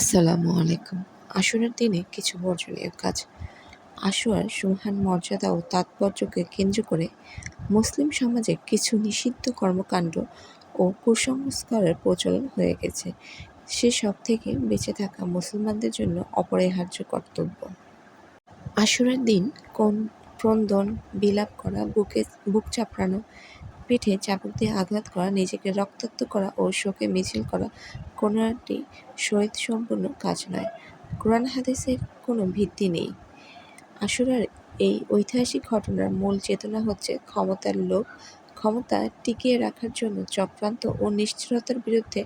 আসসালামু আলাইকুম। আশুরার দিনে কিছু বর্জনীয় কাজ। আশুয়ার সুহান মর্যাদা ও তাৎপর্যকে কেন্দ্র করে মুসলিম সমাজে কিছু নিষিদ্ধ কর্মকাণ্ড ও কুসংস্কারের প্রচলন হয়ে গেছে। সেসব থেকে বেঁচে থাকা মুসলমানদের জন্য অপরিহার্য কর্তব্য। আশুরার দিন কোন ক্রন্দন বিলাপ করা, বুকে বুক চাপড়ানো পিঠে চাবুক দিয়ে আঘাত করা, নিজেকে রক্তাক্ত করা ও শোকে মিছিল করা কোনোটি শহীদ সম্পূর্ণ কাজ নয়। কোরআন হাদিসের কোনো ভিত্তি নেই। আশুরার এই ঐতিহাসিক ঘটনার মূল চেতনা হচ্ছে ক্ষমতার লোভ। ক্ষমতা টিকিয়ে রাখার জন্য চক্রান্ত ও নিশ্চয়তার বিরুদ্ধে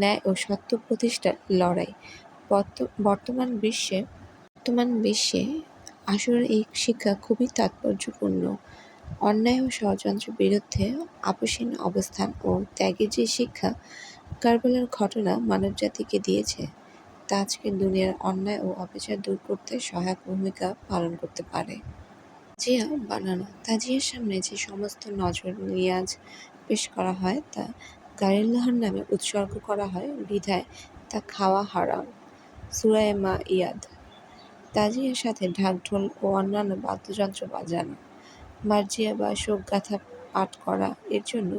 ন্যায় ও সত্য প্রতিষ্ঠার লড়াই। বর্তমান বিশ্বে বর্তমান বিশ্বে আসরের এই শিক্ষা খুবই তাৎপর্যপূর্ণ। অন্যায় ও ষড়যন্ত্রের বিরুদ্ধে আপসীন অবস্থান ও ত্যাগের যে শিক্ষা, কারবালার ঘটনা মানবজাতিকে দিয়েছে। তা আজকের দুনিয়ার অন্যায় ও অবিচার দূর করতে সহায়ক ভূমিকা পালন করতে পারে। জিয়া বানানো, তাজিয়ার সামনে যে সমস্ত নজর নিয়াজ পেশ করা হয়, তা গাইল্লাহর নামে উৎসর্গ করা হয় বিধায় তা খাওয়া হারাম। সুরায় মা ইয়াদ। তাজিয়ার সাথে ঢাকঢোল ও অন্যান্য বাদ্যযন্ত্র বাজানো। মার্জিয়া বা শোকগাথা পাঠ করা, এর জন্য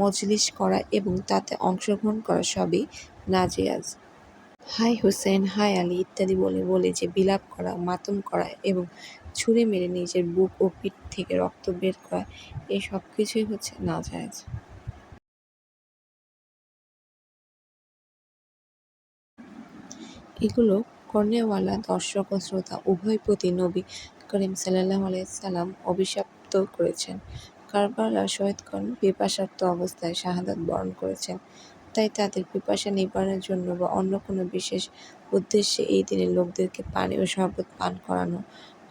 মজলিস করা এবং তাতে অংশগ্রহণ করা সবই নাজেয়াজ। হাই হুসেন, হাই আলী ইত্যাদি বলে বলে যে বিলাপ করা, মাতম করা এবং ছুরি মেরে নিজের বুক ও পিঠ থেকে রক্ত বের করা এই সব কিছুই হচ্ছে নাজায়েজ। এগুলো কর্নেওয়ালা, দর্শক ও শ্রোতা, উভয় প্রতি নবী করিম সাল্লাহ আলাইসাল্লাম অভিশপ্ত করেছেন। কারবালার শহীদগণ পিপাসার্ত অবস্থায় শাহাদাত বরণ করেছেন। তাই তাদের পিপাসা নিবারণের জন্য বা অন্য কোনো বিশেষ উদ্দেশ্যে এই দিনে লোকদেরকে পানি ও শরবত পান করানো।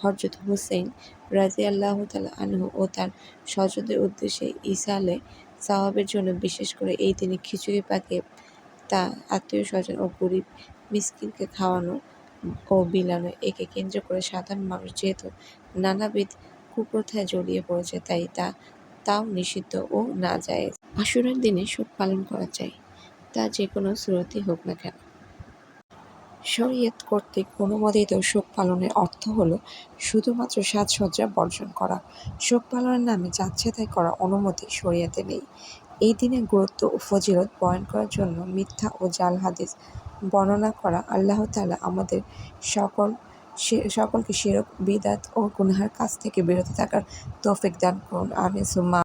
হজরত হুসেন রাজি আল্লাহ তালা আনহু ও তার স্বজনদের উদ্দেশ্যে ইসালে সাহাবের জন্য বিশেষ করে এই দিনে খিচুড়ি পাকে। তা আত্মীয় স্বজন ও গরিব মিসকিনকে খাওয়ানো ও বিলানো একে কেন্দ্র করে সাধারণ মানুষ যেহেতু নানাবিধ কুপ্রথায় জড়িয়ে পড়েছে, তাই তা, তাও নিষিদ্ধ ও না যায় আশুরার দিনে শোক পালন করা যায়, তা যে কোনো সুরতই হোক না কেন। শরীয়ত কর্তৃক অনুমোদিত শোক পালনের অর্থ হলো শুধুমাত্র সাজসজ্জা বর্জন করা। শোক পালনের নামে যাচ্ছেতাই করা অনুমতি শরীয়তে নেই। এই দিনের গুরুত্ব ও ফজিলত বয়ন করার জন্য মিথ্যা ও জাল হাদিস বর্ণনা করা আল্লাহ তালা আমাদের সকল সকলকে সেরক বিদাত ও গুনহার কাছ থেকে বিরত থাকার তৌফিক দান করুন। আমি সুম্মা